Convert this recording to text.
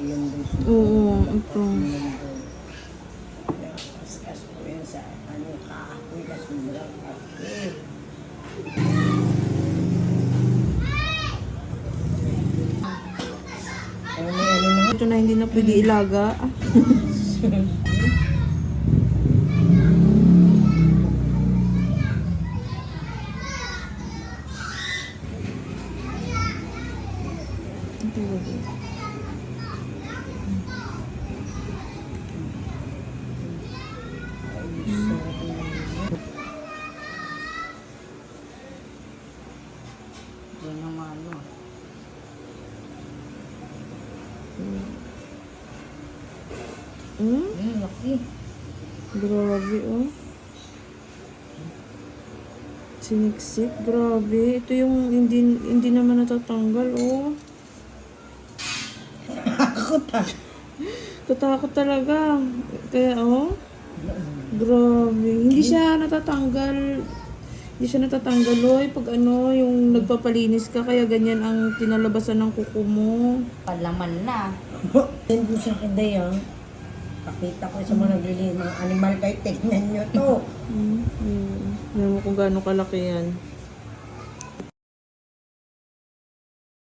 malaki yung gusto. Oo, ito. Kaskas ko yan sa ano. Ano may ano na? Ito na hindi na pwede ilaga. Ito ba? Yan naman ano. Hmm? Hmm, laki. Grabe, oh. Siniksik, grabe. Ito yung hindi, hindi naman natatanggal, oh. Ako ta. Katakot talaga. Kaya, oh. Grabe. Hindi siya natatanggal. Hindi siya natatanggal, oy. Pag ano, yung nagpapalinis ka, kaya ganyan ang tinalabasan ng kuko mo. Palaman na. Yan doon sa kiday ah. Pakita ko sa mga naglilinis ng animal kay tignan nyo to. Hmm. Hmm. Alam mo kung gaano kalaki yan.